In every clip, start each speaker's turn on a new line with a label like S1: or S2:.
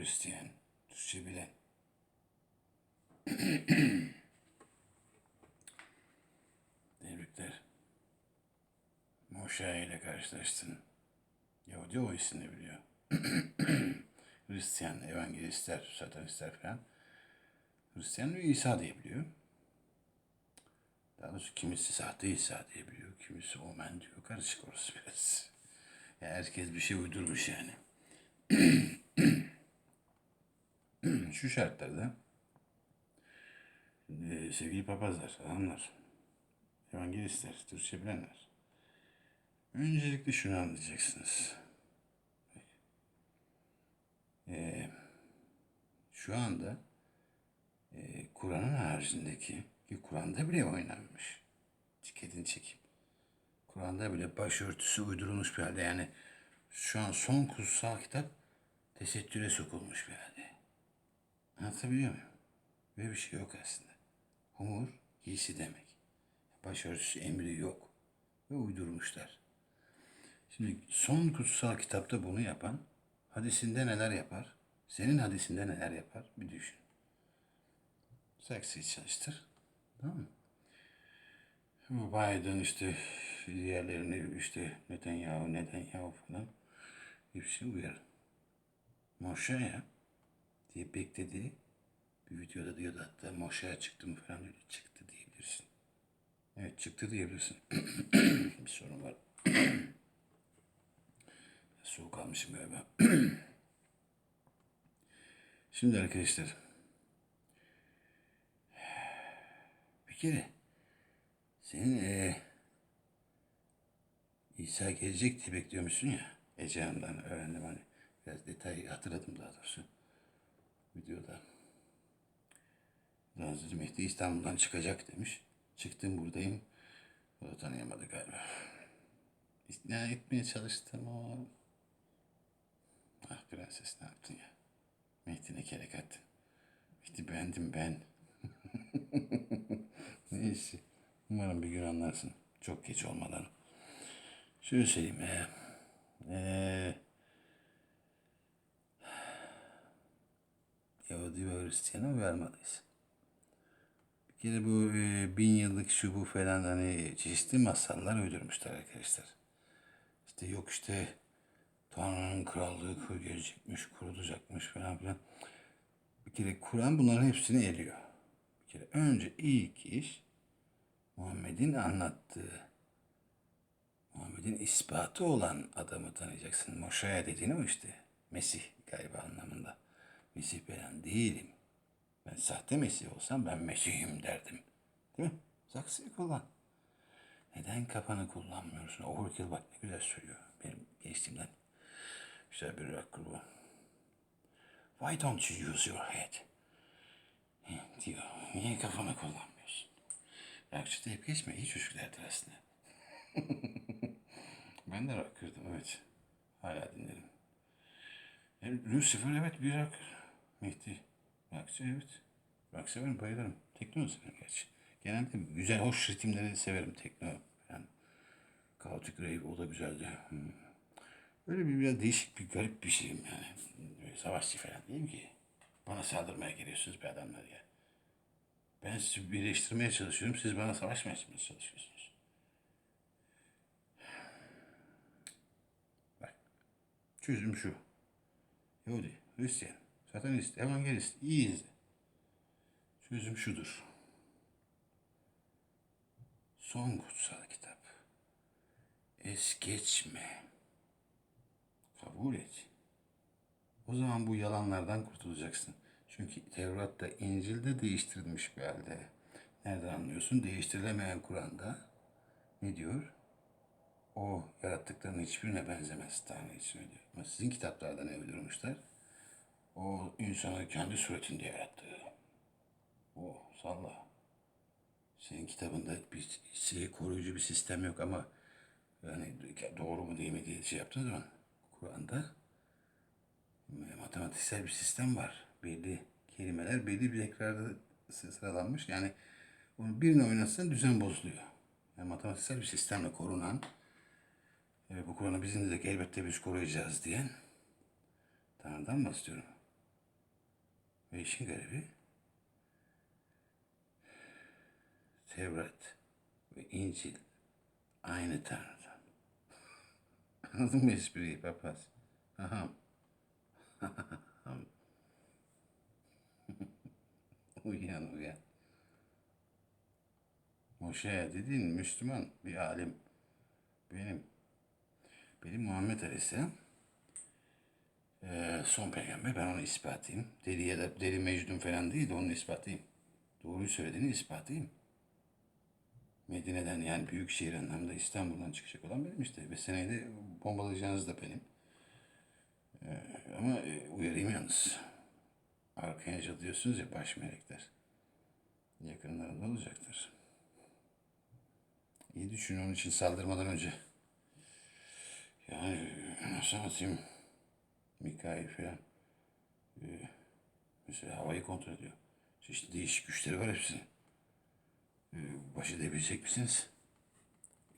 S1: Hristiyan, Türkçe bilen. Tebrikler. Moşa ile karşılaştın. Yahudi o isimini biliyor. Hristiyan, evangelistler, satanistler falan. Hristiyan ve İsa diye biliyor. Daha doğrusu kimisi sahte İsa diye biliyor. Kimisi omen diyor. Karışık orası biraz. Ya herkes bir şey uydurmuş yani. Şu şartlarda e, sevgili papazlar, hanımlar, evangelistler, Türkçe bilenler. Öncelikle şunu anlayacaksınız. E, şu anda e, Kur'an'ın haricindeki ki Kur'an'da bile oynanmış. Tiketin çekim. Kur'an'da bile başörtüsü uydurulmuş bir halde. Yani şu an son kutsal kitap tesettüre sokulmuş bir halde. Anlatabiliyor muyum? Böyle bir şey yok aslında. Humur giysi demek. Başörtüsü emri yok. Ve uydurmuşlar. Şimdi son kutsal kitapta bunu yapan hadisinde neler yapar? Senin hadisinde neler yapar? Bir düşün. Saksıyı çalıştır. Tamam mı? Bu Biden işte diğerlerini işte Netanyahu, Netanyahu falan hepsi uyar. Moşaya diye beklediği bir videoda diyordu hatta Moşaya çıktı mı falan öyle çıktı diyebilirsin. Evet çıktı diyebilirsin. bir sorun var. Soğuk almışım galiba. Şimdi arkadaşlar bir kere senin eee İsa gelecek diye bekliyormuşsun ya. Ece öğrendim hani. Biraz detayı hatırladım daha doğrusu. Videoda. Hazreti Mehdi İstanbul'dan çıkacak demiş. Çıktım buradayım. Da tanıyamadı galiba. İkna etmeye çalıştım ama... Ah prenses ne yaptın ya? Mehdi ne kerek attın? Mehdi bendim ben. Neyse. Umarım bir gün anlarsın. Çok geç olmadan. Şöyle söyleyeyim. E, e, Yahudi ve Hristiyan'a uyarmalıyız. Bir kere bu e, bin yıllık şu bu falan hani çeşitli masallar uydurmuşlar arkadaşlar. İşte yok işte Tanrı'nın krallığı kur gelecekmiş, kurulacakmış falan filan. Bir kere Kur'an bunların hepsini eliyor. Bir kere önce ilk iş Muhammed'in anlattığı Muhammed'in ispatı olan adamı tanıyacaksın. Moşaya dediğin o işte. Mesih galiba anlamında. Mesih ben değilim. Ben sahte Mesih olsam ben Mesih'im derdim. Değil mi? Saksıyı kullan. Neden kafanı kullanmıyorsun? Overkill bak ne güzel söylüyor. Benim gençliğimden. Güzel bir rock grubu. Why don't you use your head? Diyor. Niye kafanı kullanmıyorsun? Rockçı deyip geçme. İyi çocuklardır aslında. ben de rock kırdım evet. Hala dinlerim. E, Lucifer evet bir rock. Mehdi. Rockçı evet. Rock severim bayılırım. Tekno severim gerçi. Genelde güzel hoş ritimleri severim tekno. Yani Chaotic Rave o da güzeldi. Hmm. Öyle bir biraz değişik bir garip bir şeyim yani. Böyle savaşçı falan değilim ki. Bana saldırmaya geliyorsunuz bir adamlar ya. Ben sizi birleştirmeye çalışıyorum. Siz bana savaşmaya çalışıyorsunuz. Bak. Çözüm şu. Yahudi, Hristiyan, Satanist, Evangelist. iyi izle. Çözüm şudur. Son kutsal kitap. Es geçme. Kabul et. O zaman bu yalanlardan kurtulacaksın. Çünkü Tevrat'ta, İncil'de değiştirilmiş bir halde. Nereden anlıyorsun? Değiştirilemeyen Kur'an'da ne diyor? O yarattıklarının hiçbirine benzemez Tanrı için diyor. Ama sizin kitaplarda ne uydurmuşlar? O insanı kendi suretinde yarattı. O salla. Senin kitabında bir şey koruyucu bir sistem yok ama yani doğru mu değil mi diye şey yaptığın zaman Kur'an'da matematiksel bir sistem var. Belli kelimeler belli bir tekrarda sıralanmış. Yani onu birini oynatsan düzen bozuluyor. Yani matematiksel bir sistemle korunan e, bu Kur'an'ı bizim de elbette biz koruyacağız diyen Tanrı'dan bahsediyorum. Ve işin garibi Tevrat ve İncil aynı Tanrı'dan. Anladın mı espriyi papaz? Aha. uyan uyan. Moşe dediğin Müslüman bir alim. Benim. Benim Muhammed Aleyhisselam eee, son peygamber ben onu ispatlayayım. Deli ya da deli mecnun falan değil de onu ispatlayayım. Doğruyu söylediğini ispatlayayım. Medine'den yani büyük şehir anlamda İstanbul'dan çıkacak olan benim işte. Ve seneye de bombalayacağınız da benim. Eee, ama e, uyarayım yalnız. Arkanca diyorsunuz ya baş melekler. Yakınlarında olacaktır. İyi düşün onun için saldırmadan önce. Yani nasıl anlatayım? Mikail falan. Ee, mesela havayı kontrol ediyor. Çeşitli değişik güçleri var hepsinin. Ee, baş edebilecek misiniz?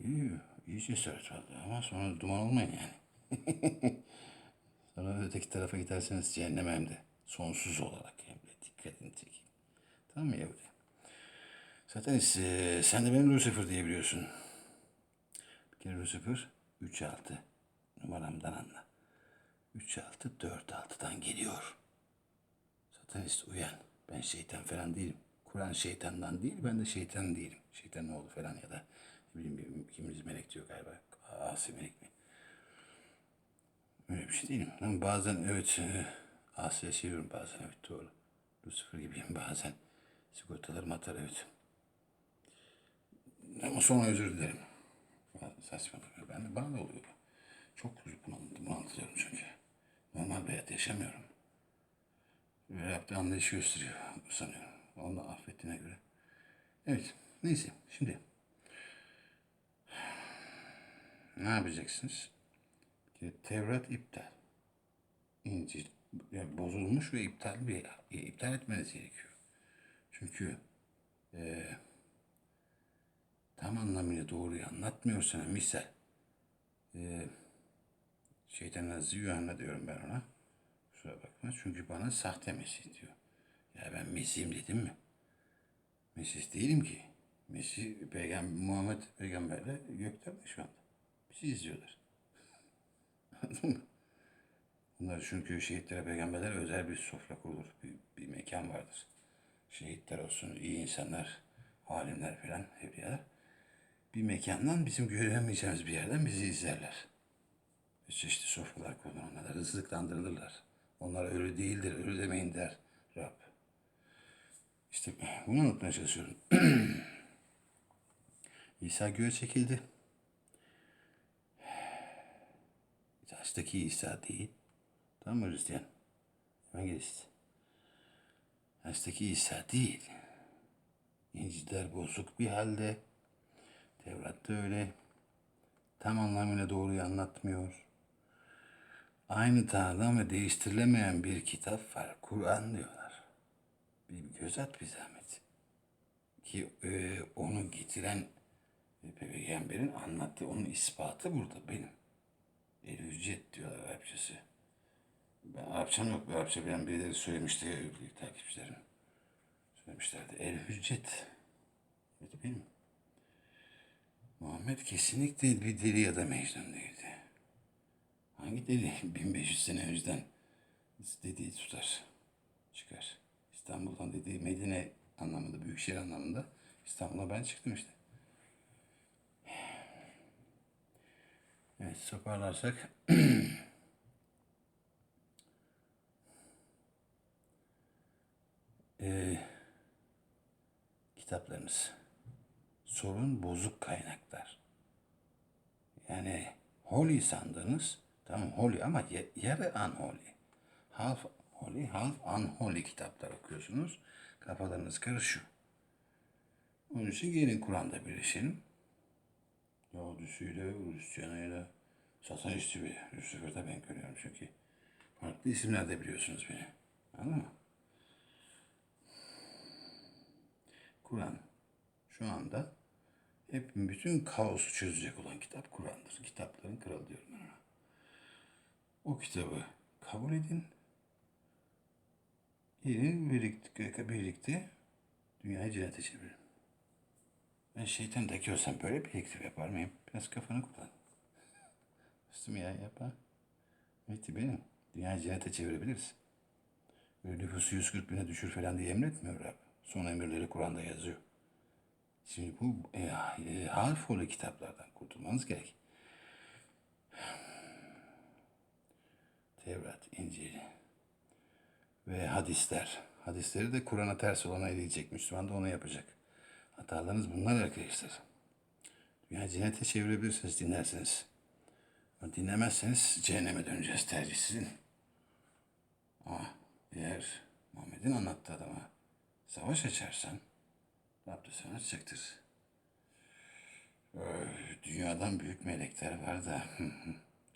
S1: İyi, iyi cesaret vardı ama sonra duman olmayın yani. sonra öteki tarafa giderseniz cehenneme hem de sonsuz olarak hem de dikkatini çekeyim. Tamam mı Yahudi? Zaten e, sen de benim Lucifer diyebiliyorsun. Bir kere Lucifer 3-6 numaramdan anla. 3-6 4-6'dan geliyor. Satanist uyan. Ben şeytan falan değilim. Kur'an şeytandan değil, ben de şeytan değilim. Şeytanın oğlu falan ya da ne bileyim kimimiz melek diyor galiba. Asi melek mi? Öyle bir şey değilim. Ama bazen evet e, Asiye çeviriyorum bazen evet doğru. Lucifer gibiyim bazen. Sigortalarım atar evet. Ama sonra özür dilerim. Saçmalık. Ben de bana da oluyor. Çok bunaltıyorum çünkü. Normal bir hayat yaşamıyorum. Ve yaptığı anlayış gösteriyor sanıyorum. Onu affettiğine göre. Evet. Neyse. Şimdi. Ne yapacaksınız? Tevrat iptal. İncil yani bozulmuş ve iptal bir iptal etmeniz gerekiyor. Çünkü tam anlamıyla doğruyu anlatmıyor sana. Misal, e, şeytan Hazreti Yuhanna diyorum ben ona. Kusura bakma. Çünkü bana sahte Mesih diyor. Ya ben Mesih'im dedim mi? Mesih değilim ki. Mesih, peygamber, Muhammed peygamberle göklerde şu anda. Bizi izliyorlar. Bunlar çünkü şehitlere, peygamberlere özel bir sofra kurulur. Bir, bir mekan vardır. Şehitler olsun, iyi insanlar, alimler falan, evliyalar bir mekandan bizim göremeyeceğimiz bir yerden bizi izlerler. Çeşitli sofralar kurulur onlara, rızıklandırılırlar. Onlar ölü değildir, ölü demeyin der Rab. İşte bunu anlatmaya çalışıyorum. İsa göğe çekildi. Taştaki İsa değil. Tamam mı Hristiyan? Evangelist. Taştaki İsa değil. İncil'ler bozuk bir halde. Tevrat'ta öyle. Tam anlamıyla doğruyu anlatmıyor. Aynı Tanrı'dan ve değiştirilemeyen bir kitap var. Kur'an diyorlar. Bir göz at bir zahmet. Ki e, onu getiren e, peygamberin anlattığı, onun ispatı burada benim. El hüccet diyorlar Arapçası. Ben Arapçam yok. Arapça bilen birileri söylemişti takipçilerim. Söylemişlerdi. El hüccet. Evet benim. Muhammed kesinlikle bir deli ya da mecnun değildi. Hangi deli 1500 sene önceden dediği tutar, çıkar. İstanbul'dan dediği Medine anlamında, büyükşehir anlamında İstanbul'a ben çıktım işte. Evet, toparlarsak Ee, kitaplarımız sorun bozuk kaynaklar. Yani holy sandığınız tamam holy ama yarı unholy. Half holy, half unholy kitaplar okuyorsunuz. Kafalarınız karışıyor. Onun için gelin Kur'an'da birleşelim. Yahudisiyle, Hristiyanıyla, Satanisti bile. Lucifer'da ben görüyorum çünkü. Farklı isimlerde biliyorsunuz beni. Anladın mı? Kur'an şu anda hep bütün kaosu çözecek olan kitap Kur'an'dır. Kitapların kralı diyorum ben ona. O kitabı kabul edin. İyi birlikte, birlikte dünyayı cennete çevirin. Ben şeytan deki olsam böyle birlikte yapar mıyım? Biraz kafanı kullan. Üstüm ya yapma. Mehdi benim. Dünyayı cennete çevirebiliriz. Böyle nüfusu 140 bine düşür falan diye emretmiyor Rab. Son emirleri Kur'an'da yazıyor. Şimdi bu e, e, harf kitaplardan kurtulmanız gerek. Tevrat, İncil ve hadisler. Hadisleri de Kur'an'a ters olana eleyecek. Müslüman da onu yapacak. Hatalarınız bunlar arkadaşlar. Dünya cennete çevirebilirsiniz dinlerseniz. Ama dinlemezseniz cehenneme döneceğiz tercih sizin. Ama eğer Muhammed'in anlattığı adama savaş açarsan Rab da sana açacaktır. Dünyadan büyük melekler var da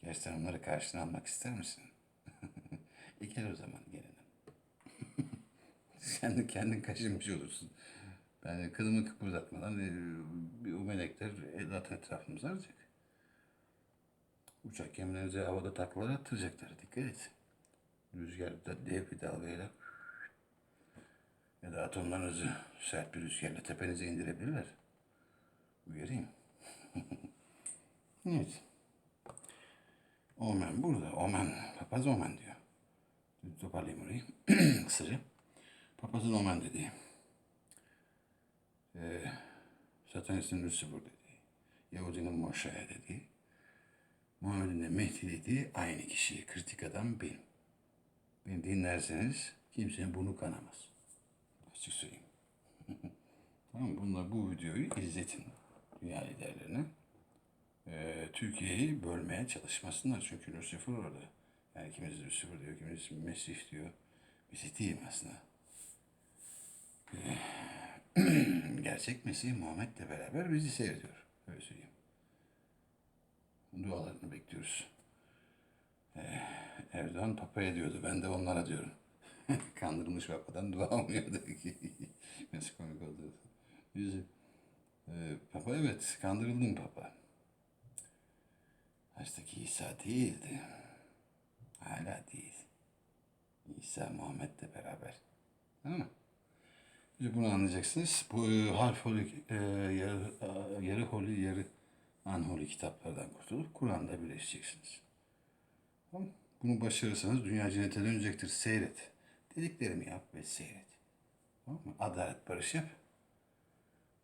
S1: gerçekten onları karşına almak ister misin? E o zaman gelinim. Sen de kendin kaşınmış olursun. Ben kılımı kıpırdatmadan e, o melekler zaten etrafımıza arayacak. Uçak gemilerinizi havada taklalar attıracaklar. Dikkat et. Rüzgarda dev bir dalgayla ya da atomlarınızı sert bir rüzgarla tepenize indirebilirler. Uyarayım. evet. Omen burada. Omen. Papaz Omen diyor. Toparlayayım orayı. Kısaca. Papazın Omen dediği. Ee, Satanistin Lucifer dediği. Yahudinin Moşaya dediği. Muhammed'in de Mehdi dediği aynı kişi. Kritik adam benim. Beni dinlerseniz kimsenin bunu kanamaz. Açık söyleyeyim. tamam bunlar bu videoyu izletin dünya liderlerine. Ee, Türkiye'yi bölmeye çalışmasınlar. Çünkü Lucifer orada. Yani kimisi Lucifer diyor, kimisi Mesih diyor. Mesih değil aslında. Gerçek Mesih Muhammed'le beraber bizi seyrediyor. Öyle söyleyeyim. Dualarını bekliyoruz. Ee, Erdoğan papaya diyordu. Ben de onlara diyorum. Kandırılmış papadan dua almıyordu. Nasıl komik oldu. Yüzü. Ee, papa evet. Kandırıldın papa. Haçtaki İsa değildi. Hala değil. İsa Muhammed'le beraber. Mı? İşte bunu anlayacaksınız. Bu e, harf holi, e, yarı, e, yarı holi, yarı anholi kitaplardan kurtulup Kur'an'da birleşeceksiniz. Tamam? Bunu başarırsanız dünya cennete dönecektir. Seyret. Dediklerimi yap ve seyret. Tamam mı? Adalet barış yap.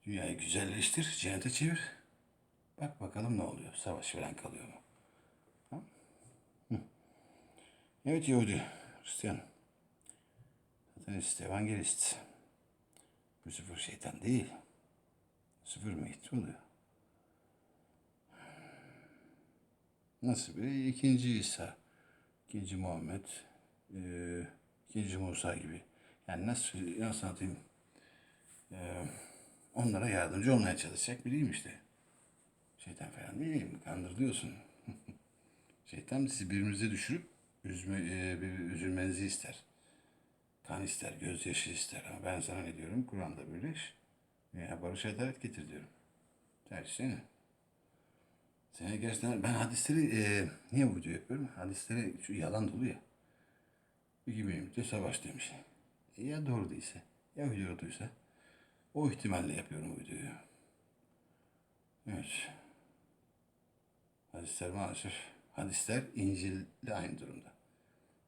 S1: Dünyayı güzelleştir. Cennete çevir. Bak bakalım ne oluyor. Savaş falan kalıyor mu? Tamam. Hı. Evet Yahudi, Hristiyan, Satanist, Evangelist. Lucifer şeytan değil. Lucifer Mehdi oluyor. Nasıl bir ikinci İsa, ikinci Muhammed, e, ikinci Musa gibi. Yani nasıl, nasıl anlatayım? E, onlara yardımcı olmaya çalışacak biriyim işte. Şeytan falan değilim, kandırılıyorsun. Şeytan sizi birbirinize düşürüp üzme, e, üzülmenizi ister. Kan ister, gözyaşı ister ama ben sana ne diyorum? Kur'an'da birleş veya barış adalet getir diyorum. Tercih senin. Seni gerçekten ben hadisleri e, niye bu video yapıyorum? Hadisleri şu yalan dolu ya. İki bölümde savaş demiş. E, ya doğru değilse, ya uyduruduysa o ihtimalle yapıyorum bu videoyu. Evet. Hadisler maalesef, hadisler İncil'le aynı durumda.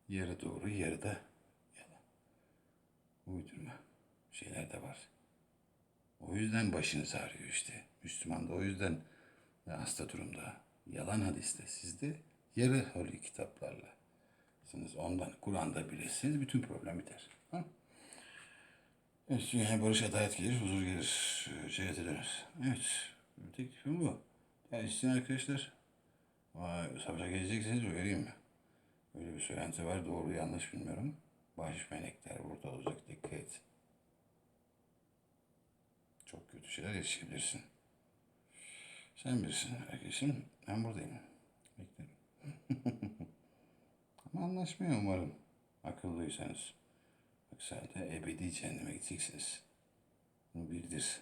S1: Yarı doğru, yarı da yalan. Uydurma şeyler de var. O yüzden başınız ağrıyor işte. Müslüman da o yüzden hasta durumda. Yalan hadiste sizde yarı holy kitaplarla. Siz ondan Kur'an'da bilirsiniz bütün problem biter. Ha? Evet, yani barış adalet gelir, huzur gelir, cennete döner. Evet, teklifim bu. Yani isteyen arkadaşlar, vay, savaşa gelecekseniz uyarayım mı? Öyle bir söylenti var, doğru yanlış bilmiyorum. Baş melekler burada olacak, dikkat. Çok kötü şeyler yaşayabilirsin. Sen bilirsin arkadaşım, ben buradayım. Beklerim. Ama anlaşmıyor umarım. Akıllıysanız. Yoksa da ebedi cehenneme gideceksiniz. Bunu bildir.